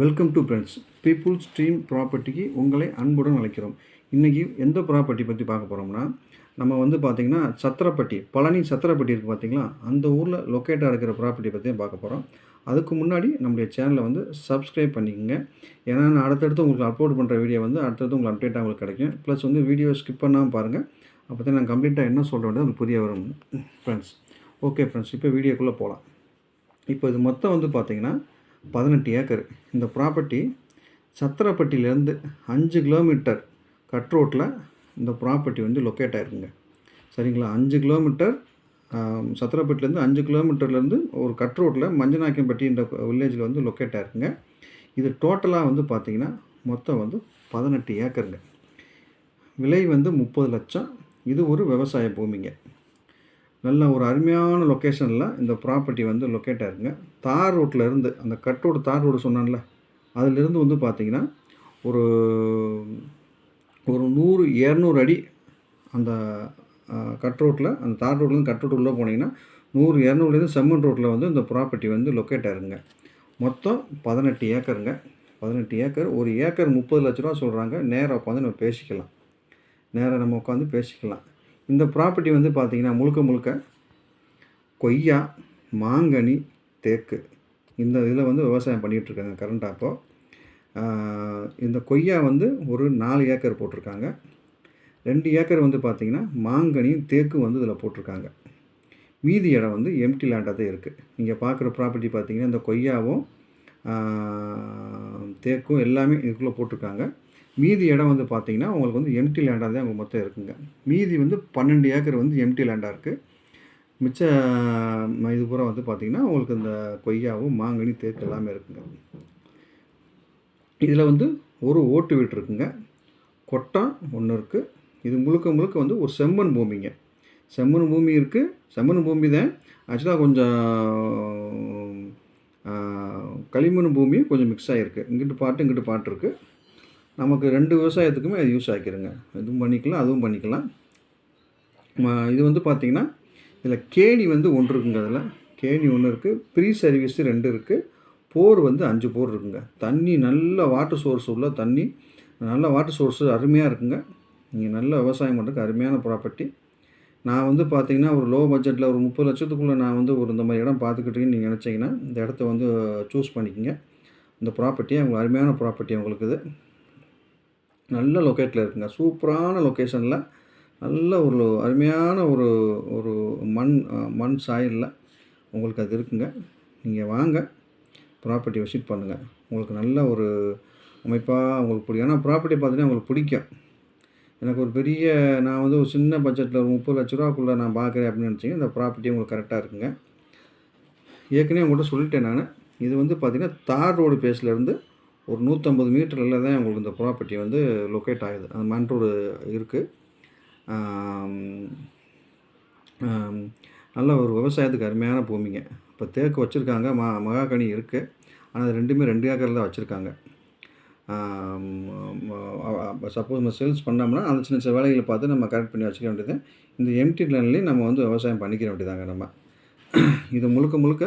Welcome to friends people stream ப்ராப்பர்ட்டிக்கு உங்களை அன்புடன் அழைக்கிறோம். இன்றைக்கி எந்த ப்ராப்பர்ட்டி பற்றி பார்க்க போகிறோம்னா நம்ம வந்து பார்த்திங்கன்னா சத்திரப்பட்டி பழனி சத்திரப்பட்டி இருக்குது பார்த்திங்களா அந்த ஊரில் லொக்கேட்டாக இருக்கிற ப்ராப்பர்ட்டி பற்றி பார்க்க போகிறோம் அதுக்கு முன்னாடி நம்முடைய சேனலை வந்து சப்ஸ்கிரைப் பண்ணிக்கோங்க. ஏன்னா நான் அடுத்தடுத்து உங்களுக்கு அப்லோட் பண்ணுற வீடியோ வந்து அடுத்தடுத்து உங்களுக்கு அப்டேட்டாக உங்களுக்கு கிடைக்கும். ப்ளஸ் வந்து வீடியோ ஸ்கிப் பண்ணாமல் பாருங்கள் அப்போ தான் நான் கம்ப்ளீட்டாக என்ன சொல்ல வேண்டியது உங்களுக்கு புரிய வரும். ஃப்ரெண்ட்ஸ் ஓகே ஃப்ரெண்ட்ஸ் இப்போ வீடியோக்குள்ளே போகலாம் இப்போ இது மொத்தம் வந்து பார்த்திங்கன்னா பதினெட்டு ஏக்கர். இந்த ப்ராப்பர்ட்டி சத்திரப்பட்டியிலேருந்து அஞ்சு கிலோமீட்டர் கட் ரோட்டில் இந்த ப்ராப்பர்ட்டி வந்து லொக்கேட் ஆகிருக்குங்க சரிங்களா? அஞ்சு கிலோமீட்டர் சத்திரப்பட்டிலேருந்து அஞ்சு கிலோமீட்டர்லேருந்து ஒரு கட் ரோட்டில் மஞ்சநாயக்கம்பட்டின்ற வில்லேஜில் வந்து லொக்கேட் ஆகிருக்குங்க இது டோட்டலாக வந்து பார்த்திங்கன்னா மொத்தம் வந்து பதினெட்டு ஏக்கருங்க. விலை வந்து முப்பது லட்சம். இது ஒரு விவசாய பூமிங்க. நல்ல ஒரு அருமையான லொக்கேஷனில் இந்த ப்ராப்பர்ட்டி வந்து லொக்கேட் ஆயிருங்க தார் ரோட்டில் இருந்து அந்த கட்ரோடு தார் ரோடு சொன்னேன்ல அதிலிருந்து வந்து பார்த்திங்கன்னா ஒரு ஒரு நூறு இரநூறு அடி அந்த கட் ரோட்டில் அந்த தார் ரோட்லேருந்து கட் ரோட் உள்ளே போனீங்கன்னா நூறு இரநூறுலேருந்து செம்மண் ரோட்டில் வந்து இந்த ப்ராப்பர்ட்டி வந்து லொக்கேட் ஆயிருங்க மொத்தம் பதினெட்டு ஏக்கருங்க. பதினெட்டு ஏக்கர் ஒரு ஏக்கர் முப்பது லட்ச ரூபா சொல்கிறாங்க நேராக உட்காந்து நம்ம பேசிக்கலாம். நேராக நம்ம உட்காந்து பேசிக்கலாம். இந்த ப்ராப்பர்ட்டி வந்து பார்த்திங்கன்னா முழுக்க முழுக்க கொய்யா மாங்கனி தேக்கு இந்த இதில் வந்து விவசாயம் பண்ணிகிட்ருக்காங்க இருக்காங்க அப்போது இந்த கொய்யா வந்து ஒரு நாலு ஏக்கர் போட்டிருக்காங்க. ரெண்டு ஏக்கர் வந்து பார்த்திங்கன்னா மாங்கனியும் தேக்கு வந்து இதில் போட்டிருக்காங்க. மீதி இடம் வந்து எம்டி லேண்டாக தான் இருக்குது நீங்கள் பார்க்குற ப்ராப்பர்ட்டி பார்த்தீங்கன்னா இந்த கொய்யாவும் தேக்கும் எல்லாமே இதுக்குள்ளே போட்டிருக்காங்க. மீதி இடம் வந்து பார்த்தீங்கன்னா உங்களுக்கு வந்து எம்டி லேண்டாக தான் உங்களுக்கு மொத்தம் இருக்குங்க. மீதி வந்து பன்னெண்டு ஏக்கர் வந்து எம்டி லேண்டாக இருக்குது மிச்ச இது பூரா வந்து பார்த்திங்கன்னா உங்களுக்கு இந்த கொய்யாவும் மாங்கனி தேக்கு எல்லாமே இருக்குங்க. இதில் வந்து ஒரு ஓட்டு வீடு இருக்குங்க. கொட்டம் ஒன்று இருக்குது இது முழுக்க முழுக்க வந்து ஒரு செம்மண் பூமிங்க. செம்மண் பூமி இருக்குது செம்மண் பூமி தான். ஆக்சுவலாக கொஞ்சம் களிமண் பூமியும் கொஞ்சம் மிக்ஸ் ஆகிருக்கு இங்கிட்டு பாட்டு இங்கிட்டு பாட்டு இருக்குது நமக்கு ரெண்டு விவசாயத்துக்குமே அது யூஸ் ஆக்கிருங்க. இதுவும் பண்ணிக்கலாம் அதுவும் பண்ணிக்கலாம். இது வந்து பார்த்திங்கன்னா இதில் கேணி வந்து ஒன்று இருக்குங்க அதில். கேணி ஒன்று இருக்குது ப்ரீ சர்வீஸு ரெண்டு இருக்குது போர் வந்து அஞ்சு போர் இருக்குங்க. தண்ணி நல்ல வாட்டர் சோர்ஸ் உள்ள தண்ணி நல்ல வாட்டர் சோர்ஸ் அருமையாக இருக்குங்க. நீங்கள் நல்ல விவசாயம் பண்ணுறதுக்கு அருமையான ப்ராப்பர்ட்டி நான் வந்து பார்த்தீங்கன்னா ஒரு லோ பட்ஜெட்டில் ஒரு முப்பது லட்சத்துக்குள்ளே நான் வந்து ஒரு இந்த மாதிரி இடம் பார்த்துக்கிட்டீங்கன்னு நீங்கள் நினச்சிங்கன்னா இந்த இடத்த வந்து சூஸ் பண்ணிக்கோங்க. இந்த ப்ராப்பர்ட்டி உங்களுக்கு அருமையான ப்ராப்பர்ட்டி உங்களுக்கு இது. நல்ல லொக்கேட்டில் இருக்குங்க. சூப்பரான லொக்கேஷனில் நல்ல ஒரு அருமையான ஒரு ஒரு மண் மண் சாயலில் உங்களுக்கு அது இருக்குங்க. நீங்கள் வாங்க ப்ராப்பர்ட்டி விசிட் பண்ணுங்கள் உங்களுக்கு நல்ல ஒரு அமைப்பாக உங்களுக்கு பிடிக்கும் ஏன்னா ப்ராப்பர்ட்டி பார்த்தீங்கன்னா உங்களுக்கு பிடிக்கும். எனக்கு ஒரு பெரிய நான் வந்து ஒரு சின்ன பட்ஜெட்டில் ஒரு முப்பது லட்ச ரூபாக்குள்ளே நான் பார்க்குறேன் அப்படின்னு நினச்சிங்க இந்த ப்ராப்பர்ட்டி உங்களுக்கு கரெக்டாக இருக்குங்க. ஏற்கனவே உங்கள்கிட்ட சொல்லிட்டேன் நான். இது வந்து பார்த்திங்கன்னா தார் ரோடு பேஸ்லேருந்து ஒரு நூற்றம்பது மீட்டரில் தான் உங்களுக்கு இந்த ப்ராப்பர்ட்டி வந்து லொக்கேட் ஆகுது. அந்த மண் ரோடு இருக்குது நல்ல ஒரு விவசாயத்துக்கு அருமையான பூமிங்க. இப்போ தேக்கு வச்சுருக்காங்க மா மகாகனி இருக்குது ஆனால் அது ரெண்டுமே ரெண்டு ஏக்கரில் தான் வச்சுருக்காங்க. சப்போஸ் நம்ம சேல்ஸ் பண்ணோம்னா அந்த சின்ன சின்ன வேலைகளை பார்த்து நம்ம கரெக்ட் பண்ணி வச்சுக்க வேண்டியது. இந்த எம்டி லேண்ட்லேயும் நம்ம வந்து விவசாயம் பண்ணிக்கிற வேண்டியதாங்க நம்ம. இது முழுக்க முழுக்க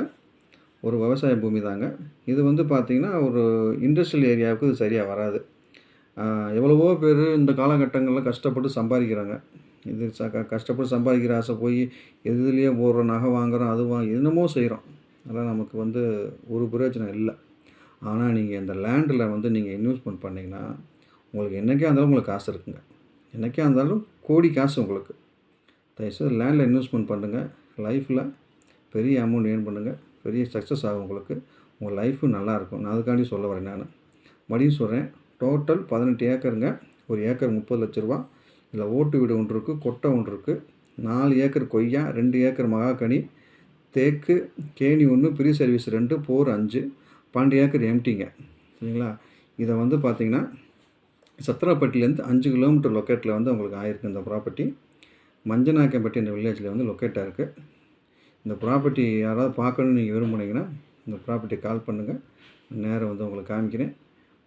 ஒரு விவசாய பூமி தாங்க. இது வந்து பார்த்திங்கன்னா ஒரு இண்டஸ்ட்ரியல் ஏரியாவுக்கு இது சரியாக வராது. எவ்வளவோ பேர் இந்த காலகட்டங்களில் கஷ்டப்பட்டு சம்பாதிக்கிறாங்க. இது ச க- கஷ்டப்பட்டு சம்பாதிக்கிற ஆசை போய் எதுலேயே போடுறோம் நகை வாங்குறோம் அது வாங்க என்னமோ செய்கிறோம் அதெல்லாம் நமக்கு வந்து ஒரு பிரயோஜனம் இல்லை. ஆனால் நீங்கள் இந்த லேண்டில் வந்து நீங்கள் இன்வெஸ்ட்மெண்ட் பண்ணிங்கன்னா உங்களுக்கு என்றைக்கே இருந்தாலும் உங்களுக்கு காசு இருக்குங்க. என்றைக்கே இருந்தாலும் கோடி காசு உங்களுக்கு. தயவுசெய்து லேண்டில் இன்வெஸ்ட்மெண்ட் பண்ணுங்கள் லைஃப்பில் பெரிய அமௌண்ட் ஏர்ன் பண்ணுங்கள் பெரிய சக்ஸஸ் ஆகும் உங்களுக்கு உங்கள் லைஃபும் நல்லாயிருக்கும் நான் அதுக்காண்டி சொல்ல வரேன் நான். மறுபடியும் சொல்கிறேன் டோட்டல் பதினெட்டு ஏக்கருங்க. ஒரு ஏக்கர் முப்பது லட்ச ரூபா. இதில் ஓட்டு வீடு ஒன்று இருக்குது கொட்டை ஒன்று இருக்குது நாலு ஏக்கர் கொய்யா ரெண்டு ஏக்கர் மகாகனி. தேக்கு கேணி ஒன்று ப்ரீ சர்வீஸ் ரெண்டு போர் அஞ்சு. பன்னெண்டு ஏக்கர் எம்டிங்க சரிங்களா? இதை வந்து பார்த்தீங்கன்னா சத்திரப்பட்டிலேருந்து அஞ்சு கிலோமீட்டர் லொக்கேட்டில் வந்து உங்களுக்கு ஆயிருக்கு இந்த ப்ராப்பர்ட்டி மஞ்சநாயக்கம்பட்டி என்ற வில்லேஜில் வந்து லொக்கேட்டாக இருக்குது இந்த ப்ராப்பர்ட்டி யாராவது பார்க்கணுன்னு நீங்கள் விரும்புனீங்கன்னா இந்த ப்ராப்பர்ட்டி கால் பண்ணுங்கள் நேரம் வந்து உங்களுக்கு காமிக்கிறேன்.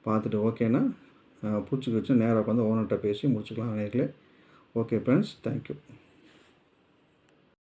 பார்த்துட்டு ஓகேன்னா பிடிச்சி வச்சு நேராக உட்காந்து ஓனர்கிட்ட பேசி முடிச்சுக்கலாம் நேர்களே ஓகே ஃப்ரெண்ட்ஸ் தேங்க்யூ